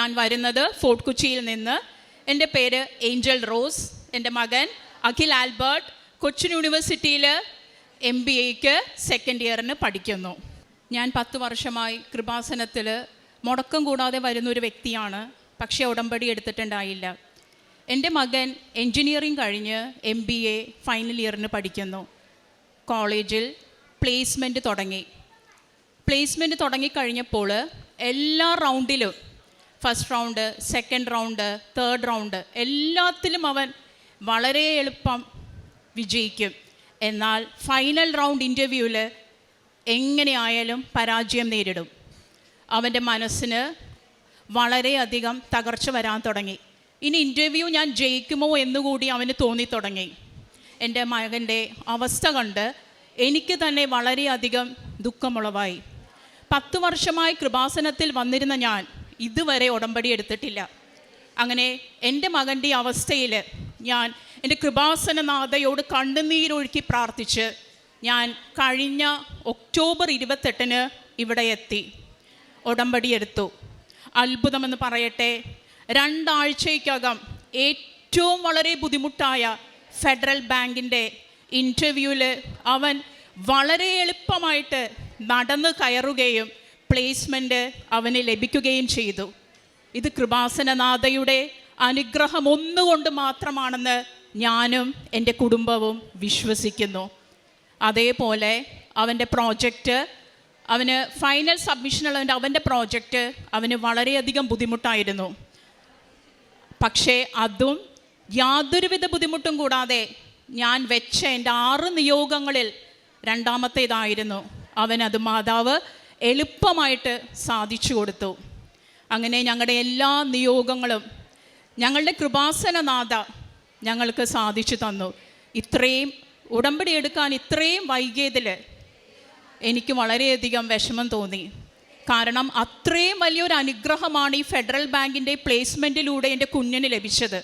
ഞാൻ വരുന്നത് ഫോർട്ട് കൊച്ചിയിൽ നിന്ന്. എന്റെ പേര് ഏഞ്ചൽ റോസ്. എന്റെ മകൻ അഖിൽ ആൽബർട്ട് കൊച്ചിൻ യൂണിവേഴ്സിറ്റിയിൽ എം ബി എക്ക് സെക്കൻഡ് ഇയറിന് പഠിക്കുന്നു. ഞാൻ പത്ത് വർഷമായി കൃപാസനത്തിൽ മുടക്കം കൂടാതെ വരുന്ന ഒരു വ്യക്തിയാണ്. പക്ഷേ ഉടമ്പടി എടുത്തിട്ടുണ്ടായില്ല. എന്റെ മകൻ എൻജിനീയറിംഗ് കഴിഞ്ഞ് എം ബി എ ഫൈനൽ ഇയറിന് പഠിക്കുന്നു. കോളേജിൽ പ്ലേസ്മെന്റ് തുടങ്ങി. പ്ലേസ്മെന്റ് തുടങ്ങിക്കഴിഞ്ഞപ്പോൾ എല്ലാ റൗണ്ടിലും first round second round third round എല്ലാത്തിലും അവൻ വളരെ എളുപ്പം വിജയിക്കും. എന്നാൽ ഫൈനൽ റൗണ്ട് ഇന്റർവ്യൂവിൽ എങ്ങനെയായാലും പരാജയം നേരിടും. അവന്റെ മനസ്സിന് വളരെയധികം തകർച്ച വരാൻ തുടങ്ങി. ഇനി ഇന്റർവ്യൂ ഞാൻ ജയിക്കുമോ എന്നുകൂടി അവന് തോന്നി തുടങ്ങി. എന്റെ മകന്റെ അവസ്ഥ കണ്ട് എനിക്ക് തന്നെ വളരെയധികം ദുഃഖമുളവായി. പത്ത് വർഷമായി കൃപാസനത്തിൽ വന്നിരുന്ന ഞാൻ ഇതുവരെ ഉടമ്പടി എടുത്തിട്ടില്ല. അങ്ങനെ എന്റെ മകന്റെ അവസ്ഥയിൽ ഞാൻ എന്റെ കൃപാസനനാഥയോട് കണ്ണുനീരൊഴുക്കി പ്രാർത്ഥിച്ച് ഞാൻ കഴിഞ്ഞ ഒക്ടോബർ ഇരുപത്തെട്ടിന് ഇവിടെ എത്തി. ഉടമ്പടി എടുത്തു. അത്ഭുതമെന്ന് പറയട്ടെ രണ്ടാഴ്ചയ്ക്കകം ഏറ്റവും വളരെ ബുദ്ധിമുട്ടായ ഫെഡറൽ ബാങ്കിന്റെ ഇന്റർവ്യൂവിൽ അവൻ വളരെ എളുപ്പമായിട്ട് നടന്ന് കയറുകയും പ്ലേസ്മെന്റ് അവന് ലഭിക്കുകയും ചെയ്തു. ഇത് കൃപാസനനാഥയുടെ അനുഗ്രഹം ഒന്നുകൊണ്ട് മാത്രമാണെന്ന് ഞാനും എന്റെ കുടുംബവും വിശ്വസിക്കുന്നു. അതേപോലെ അവന്റെ പ്രോജക്റ്റ് അവന് ഫൈനൽ സബ്മിഷനുള്ളവന്റെ അവന്റെ പ്രോജക്റ്റ് അവന് വളരെയധികം ബുദ്ധിമുട്ടായിരുന്നു. പക്ഷേ അതും യാതൊരുവിധ ബുദ്ധിമുട്ടും കൂടാതെ ഞാൻ വെച്ച എന്റെ ആറ് നിയോഗങ്ങളിൽ രണ്ടാമത്തേതായിരുന്നു. അവനത് മാതാവ് എളുപ്പമായിട്ട് സാധിച്ചു കൊടുത്തു. അങ്ങനെ ഞങ്ങളുടെ എല്ലാ നിയോഗങ്ങളും ഞങ്ങളുടെ കൃപാസനനാഥ ഞങ്ങൾക്ക് സാധിച്ചു തന്നു. ഇത്രയും ഉടമ്പടി എടുക്കാൻ ഇത്രയും വൈകിയതിൽ എനിക്ക് വളരെയധികം വിഷമം തോന്നി. കാരണം അത്രയും വലിയൊരു അനുഗ്രഹമാണ് ഈ ഫെഡറൽ ബാങ്കിന്റെ പ്ലേസ്മെന്റിലൂടെ എന്റെ കുഞ്ഞിന് ലഭിച്ചത്.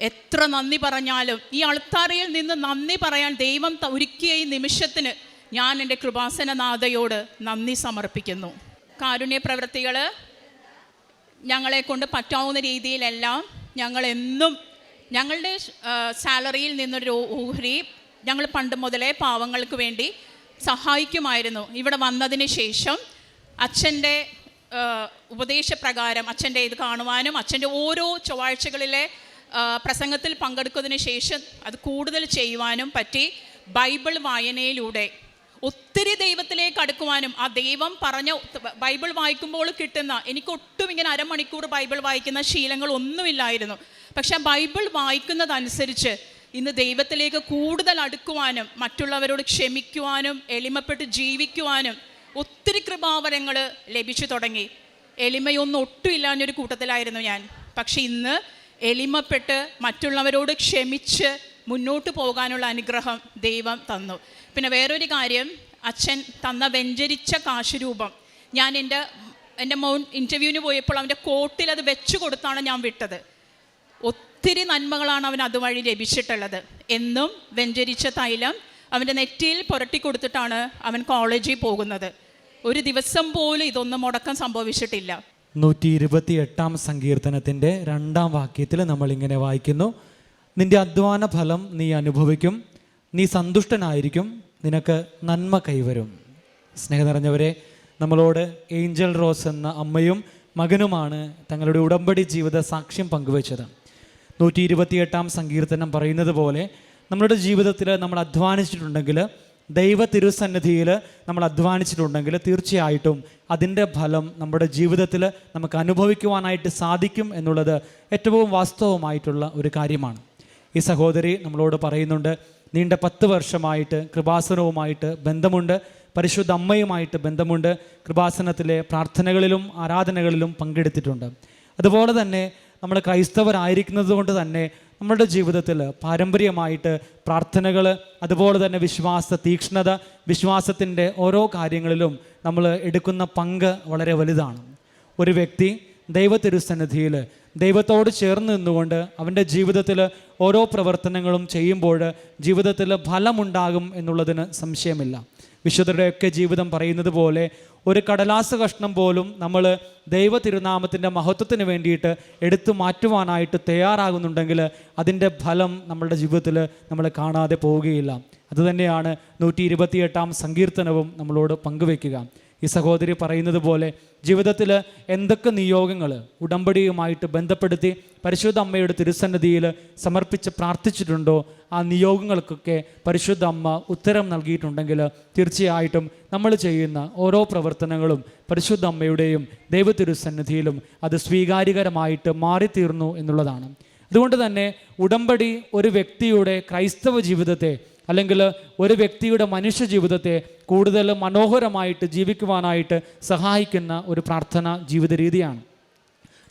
എത്ര നന്ദി പറഞ്ഞാലും ഈ അൾത്താരയിൽ നിന്ന് നന്ദി പറയാൻ ദൈവം ഒരുക്കിയ ഈ നിമിഷത്തിന് ഞാൻ എന്റെ കൃപാസനനാഥയോട് നന്ദി സമർപ്പിക്കുന്നു. കാരുണ്യ പ്രവൃത്തികൾ ഞങ്ങളെ കൊണ്ട് പറ്റാവുന്ന രീതിയിലെല്ലാം ഞങ്ങൾ എന്നും ഞങ്ങളുടെ സാലറിയിൽ നിന്നൊരു ഓഹരി ഞങ്ങൾ പണ്ട് മുതലേ പാവങ്ങൾക്ക് വേണ്ടി സഹായിക്കുമായിരുന്നു. ഇവിടെ വന്നതിന് ശേഷം അച്ഛന്റെ ഉപദേശപ്രകാരം അച്ഛന്റെ ഇത് കാണുവാനും അച്ഛന്റെ ഓരോ ചൊവ്വാഴ്ചകളിലെ പ്രസംഗത്തിൽ പങ്കെടുക്കുന്നതിന് ശേഷം അത് കൂടുതൽ ചെയ്യുവാനും പറ്റി ബൈബിൾ വായനയിലൂടെ ഒത്തിരി ദൈവത്തിലേക്ക് അടുക്കുവാനും ആ ദൈവം പറഞ്ഞ ബൈബിൾ വായിക്കുമ്പോൾ കിട്ടുന്ന എനിക്ക് ഒട്ടും ഇങ്ങനെ അരമണിക്കൂർ ബൈബിൾ വായിക്കുന്ന ശീലങ്ങൾ ഒന്നുമില്ലായിരുന്നു. പക്ഷെ ബൈബിൾ വായിക്കുന്നതനുസരിച്ച് ഇന്ന് ദൈവത്തിലേക്ക് കൂടുതൽ അടുക്കുവാനും മറ്റുള്ളവരോട് ക്ഷമിക്കുവാനും എളിമപ്പെട്ട് ജീവിക്കുവാനും ഒത്തിരി കൃപാവരങ്ങൾ ലഭിച്ചു തുടങ്ങി. എളിമയൊന്നും ഒട്ടും ഇല്ലാഞ്ഞൊരു കൂട്ടത്തിലായിരുന്നു ഞാൻ. പക്ഷെ ഇന്ന് എളിമപ്പെട്ട് മറ്റുള്ളവരോട് ക്ഷമിച്ച് മുന്നോട്ട് പോകാനുള്ള അനുഗ്രഹം ദൈവം തന്നു. പിന്നെ വേറൊരു കാര്യം അച്ഛൻ തന്ന വെഞ്ചരിച്ച കാശുരൂപം. ഞാൻ എന്റെ എന്റെ മൗൺ ഇന്റർവ്യൂവിന് പോയപ്പോൾ അവന്റെ കോട്ടിൽ അത് വെച്ച് കൊടുത്താണ് ഞാൻ വിട്ടത്. ഒത്തിരി നന്മകളാണ് അവൻ അതുവഴി ലഭിച്ചിട്ടുള്ളത്. എന്നും വെഞ്ചരിച്ച തൈലം അവന്റെ നെറ്റിയിൽ പുരട്ടി കൊടുത്തിട്ടാണ് അവൻ കോളേജിൽ പോകുന്നത്. ഒരു ദിവസം പോലും ഇതൊന്നും മുടക്കം സംഭവിച്ചിട്ടില്ല. നൂറ്റി ഇരുപത്തി എട്ടാം സങ്കീർത്തനത്തിന്റെ രണ്ടാം വാക്യത്തിൽ നമ്മൾ ഇങ്ങനെ വായിക്കുന്നു. നിന്റെ അധ്വാന ഫലം നീ അനുഭവിക്കും. നീ സന്തുഷ്ടനായിരിക്കും. നിനക്ക് നന്മ കൈവരും. സ്നേഹം നിറഞ്ഞവരെ നമ്മളോട് ഏഞ്ചൽ റോസ് എന്ന അമ്മയും മകനുമാണ് തങ്ങളുടെ ഉടമ്പടി ജീവിത സാക്ഷ്യം പങ്കുവച്ചത്. നൂറ്റി ഇരുപത്തിയെട്ടാം സങ്കീർത്തനം പറയുന്നത് പോലെ നമ്മുടെ ജീവിതത്തിൽ നമ്മൾ അധ്വാനിച്ചിട്ടുണ്ടെങ്കിൽ ദൈവ തിരുസന്നിധിയിൽ നമ്മൾ അധ്വാനിച്ചിട്ടുണ്ടെങ്കിൽ തീർച്ചയായിട്ടും അതിന്റെ ഫലം നമ്മുടെ ജീവിതത്തിൽ നമുക്ക് അനുഭവിക്കുവാനായിട്ട് സാധിക്കും എന്നുള്ളത് ഏറ്റവും വാസ്തവമായിട്ടുള്ള ഒരു കാര്യമാണ്. ഈ സഹോദരി നമ്മളോട് പറയുന്നുണ്ട് നീണ്ട പത്ത് വർഷമായിട്ട് കൃപാസനവുമായിട്ട് ബന്ധമുണ്ട് പരിശുദ്ധ അമ്മയുമായിട്ട് ബന്ധമുണ്ട് കൃപാസനത്തിലെ പ്രാർത്ഥനകളിലും ആരാധനകളിലും പങ്കെടുത്തിട്ടുണ്ട്. അതുപോലെ തന്നെ നമ്മൾ ക്രൈസ്തവരായിരിക്കുന്നത് കൊണ്ട് തന്നെ നമ്മുടെ ജീവിതത്തിൽ പാരമ്പര്യമായിട്ട് പ്രാർത്ഥനകൾ അതുപോലെ തന്നെ വിശ്വാസ തീക്ഷ്ണത വിശ്വാസത്തിന്റെ ഓരോ കാര്യങ്ങളിലും നമ്മൾ എടുക്കുന്ന പങ്ക് വളരെ വലുതാണ്. ഒരു വ്യക്തി ദൈവ തിരുസന്നിധിയിൽ ദൈവത്തോട് ചേർന്ന് നിന്നുകൊണ്ട് അവന്റെ ജീവിതത്തിൽ ഓരോ പ്രവർത്തനങ്ങളും ചെയ്യുമ്പോൾ ജീവിതത്തിൽ ഫലമുണ്ടാകും എന്നുള്ളതിന് സംശയമില്ല. വിശുദ്ധരുടെയൊക്കെ ജീവിതം പറയുന്നത് പോലെ ഒരു കടലാസ കഷ്ണം പോലും നമ്മൾ ദൈവ തിരുനാമത്തിന്റെ മഹത്വത്തിന് വേണ്ടിയിട്ട് എടുത്തു മാറ്റുവാനായിട്ട് തയ്യാറാകുന്നുണ്ടെങ്കിൽ അതിന്റെ ഫലം നമ്മളുടെ ജീവിതത്തിൽ നമ്മൾ കാണാതെ പോവുകയില്ല. അതുതന്നെയാണ് നൂറ്റി ഇരുപത്തിയെട്ടാം സങ്കീർത്തനവും നമ്മളോട് പങ്കുവെക്കുക ഈ സഹോദരി പറയുന്നത് പോലെ ജീവിതത്തിൽ എന്തൊക്കെ നിയോഗങ്ങൾ ഉടമ്പടിയുമായിട്ട് ബന്ധപ്പെടുത്തി പരിശുദ്ധ അമ്മയുടെ തിരുസന്നിധിയിൽ സമർപ്പിച്ച് പ്രാർത്ഥിച്ചിട്ടുണ്ടോ ആ നിയോഗങ്ങൾക്കൊക്കെ പരിശുദ്ധ അമ്മ ഉത്തരം നൽകിയിട്ടുണ്ടെങ്കിൽ തീർച്ചയായിട്ടും നമ്മൾ ചെയ്യുന്ന ഓരോ പ്രവർത്തനങ്ങളും പരിശുദ്ധ അമ്മയുടെയും ദൈവ തിരുസന്നിധിയിലും അത് സ്വീകാര്യകരമായിട്ട് മാറിത്തീർന്നു എന്നുള്ളതാണ്. അതുകൊണ്ട് തന്നെ ഉടമ്പടി ഒരു വ്യക്തിയുടെ ക്രൈസ്തവ ജീവിതത്തെ അല്ലെങ്കിൽ ഒരു വ്യക്തിയുടെ മനുഷ്യ ജീവിതത്തെ കൂടുതൽ മനോഹരമായിട്ട് ജീവിക്കുവാനായിട്ട് സഹായിക്കുന്ന ഒരു പ്രാർത്ഥന ജീവിത രീതിയാണ്.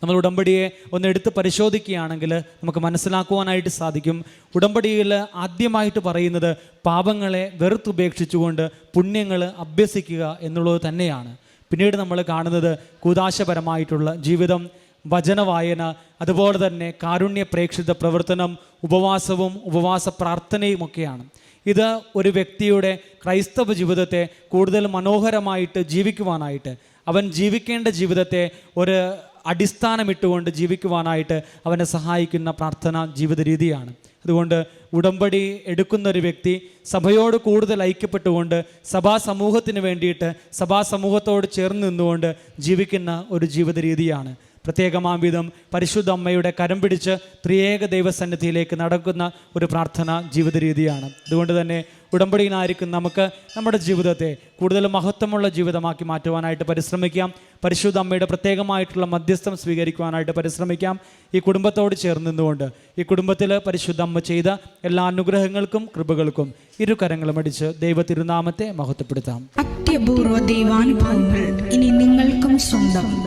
നമ്മൾ ഉടമ്പടിയെ ഒന്ന് എടുത്ത് പരിശോധിക്കുകയാണെങ്കിൽ നമുക്ക് മനസ്സിലാക്കുവാനായിട്ട് സാധിക്കും. ഉടമ്പടിയിൽ ആദ്യമായിട്ട് പറയുന്നത് പാപങ്ങളെ വെറുത്തുപേക്ഷിച്ചുകൊണ്ട് പുണ്യങ്ങൾ അഭ്യസിക്കുക എന്നുള്ളത് തന്നെയാണ്. പിന്നീട് നമ്മൾ കാണുന്നത് കൂതാശപരമായിട്ടുള്ള ജീവിതം വചനവായന അതുപോലെ തന്നെ കാരുണ്യ പ്രേക്ഷിത പ്രവർത്തനം ഉപവാസവും ഉപവാസ പ്രാർത്ഥനയും ഒക്കെയാണ്. ഇത് ഒരു വ്യക്തിയുടെ ക്രൈസ്തവ ജീവിതത്തെ കൂടുതൽ മനോഹരമായിട്ട് ജീവിക്കുവാനായിട്ട് അവൻ ജീവിക്കേണ്ട ജീവിതത്തെ ഒരു അടിസ്ഥാനമിട്ടുകൊണ്ട് ജീവിക്കുവാനായിട്ട് അവനെ സഹായിക്കുന്ന പ്രാർത്ഥന ജീവിത രീതിയാണ്. അതുകൊണ്ട് ഉടമ്പടി എടുക്കുന്ന ഒരു വ്യക്തി സഭയോട് കൂടുതൽ ഐക്യപ്പെട്ടുകൊണ്ട് സഭാ സമൂഹത്തിന് വേണ്ടിയിട്ട് സഭാ സമൂഹത്തോട് ചേർന്ന് നിന്നുകൊണ്ട് ജീവിക്കുന്ന ഒരു ജീവിത രീതിയാണ്. പ്രത്യേകമാം വിധം പരിശുദ്ധ അമ്മയുടെ കരം പിടിച്ച് ത്രിയേക ദൈവസന്നിധിയിലേക്ക് നടക്കുന്ന ഒരു പ്രാർത്ഥന ജീവിത രീതിയാണ് അതുകൊണ്ട് തന്നെ ഉടമ്പടിയിലായിരിക്കും നമുക്ക് നമ്മുടെ ജീവിതത്തെ കൂടുതൽ മഹത്വമുള്ള ജീവിതമാക്കി മാറ്റുവാനായിട്ട് പരിശ്രമിക്കാം. പരിശുദ്ധ അമ്മയുടെ പ്രത്യേകമായിട്ടുള്ള മധ്യസ്ഥം സ്വീകരിക്കുവാനായിട്ട് പരിശ്രമിക്കാം. ഈ കുടുംബത്തോട് ചേർന്ന് നിന്നുകൊണ്ട് ഈ കുടുംബത്തിൽ പരിശുദ്ധ അമ്മ ചെയ്ത എല്ലാ അനുഗ്രഹങ്ങൾക്കും കൃപകൾക്കും ഇരു കരങ്ങളും അടിച്ച് ദൈവ തിരുനാമത്തെ മഹത്വപ്പെടുത്താം. അത്യപൂർവ ദൈവാനുഭവങ്ങൾ ഇനി നിങ്ങൾക്കും സ്വന്തം.